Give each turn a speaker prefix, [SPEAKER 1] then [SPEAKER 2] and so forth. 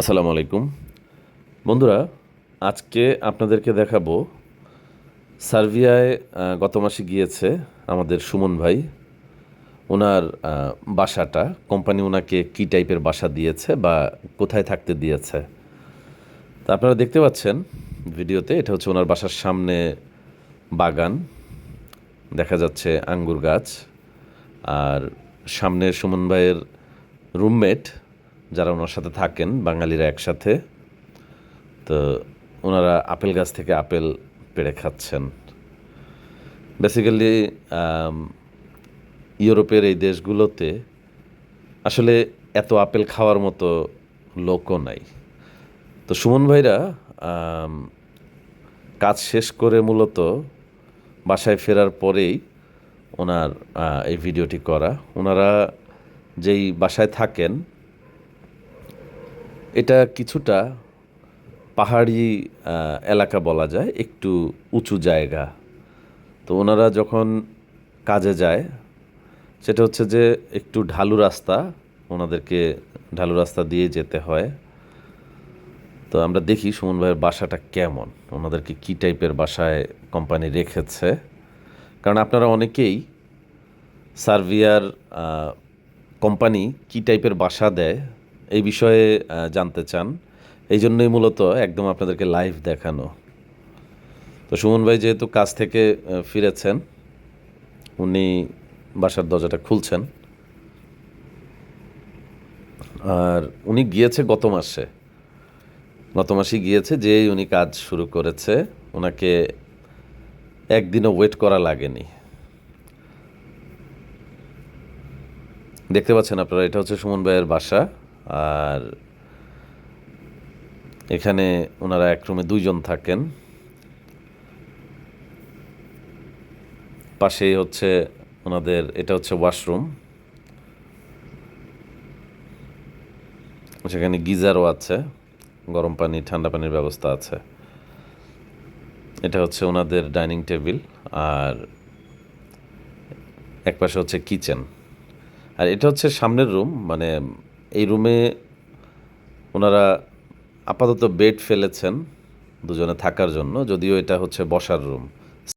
[SPEAKER 1] আসসালামু আলাইকুম। বন্ধুরা, আজকে আপনাদেরকে দেখাবো সার্বিয়ায় গত মাসে গিয়েছে আমাদের সুমন ভাই। ওনার বাসাটা, কোম্পানি ওনাকে কী টাইপের বাসা দিয়েছে বা কোথায় থাকতে দিয়েছে। তা আপনারা দেখতে পাচ্ছেন ভিডিওতে, এটা হচ্ছে ওনার বাসার সামনে বাগান। দেখা যাচ্ছে আঙ্গুর গাছ। আর সামনে সুমন ভাইয়ের রুমমেট যারা ওনার সাথে থাকেন, বাঙালিরা একসাথে, তো ওনারা আপেল গাছ থেকে আপেল পেড়ে খাচ্ছেন। বেসিক্যালি ইউরোপের এই দেশগুলোতে আসলে এত আপেল খাওয়ার মতো লোকও নাই। তো সুমন ভাইরা কাজ শেষ করে মূলত বাসায় ফেরার পরেই ওনার এই ভিডিওটি করা। ওনারা যেই বাসায় থাকেন এটা কিছুটা পাহাড়ি এলাকা বলা যায়, একটু উঁচু জায়গা। তো ওনারা যখন কাজে যায়, সেটা হচ্ছে যে একটু ঢালু রাস্তা, ওনাদেরকে ঢালু রাস্তা দিয়ে যেতে হয়। তো আমরা দেখি সুমন ভাইয়ের বাসাটা কেমন, ওনাদেরকে কী টাইপের বাসায় কোম্পানি রেখেছে। কারণ আপনারা অনেকেই সার্ভিয়ার কোম্পানি কী টাইপের বাসা দেয় এই বিষয়ে জানতে চান। এই জন্যই মূলত একদম আপনাদেরকে লাইভ দেখানো। তো সুমন ভাই যেহেতু কাজ থেকে ফিরেছেন, উনি বাসার দরজাটা খুলছেন। আর উনি গিয়েছে গত মাসে। গত মাসে গিয়েছে, যেই উনি কাজ শুরু করেছে। ওনাকে একদিনও ওয়েট করা লাগেনি। দেখতে পাচ্ছেন আপনারা, এটা হচ্ছে সুমন ভাইয়ের বাসা। আর এখানে ওনারা এক রুমে দুইজন থাকেন। পাশেই হচ্ছে ওনাদের, এটা হচ্ছে ওয়াশরুম। সেখানে গিজারও আছে, গরম পানি, ঠান্ডা পানির ব্যবস্থা আছে। এটা হচ্ছে ওনাদের ডাইনিং টেবিল আর এক পাশে হচ্ছে কিচেন। আর এটা হচ্ছে সামনের রুম মানে এই রুমে ওনারা আপাতত বেড ফেলেছেন দুজনে থাকার জন্য যদিও এটা হচ্ছে বসার রুম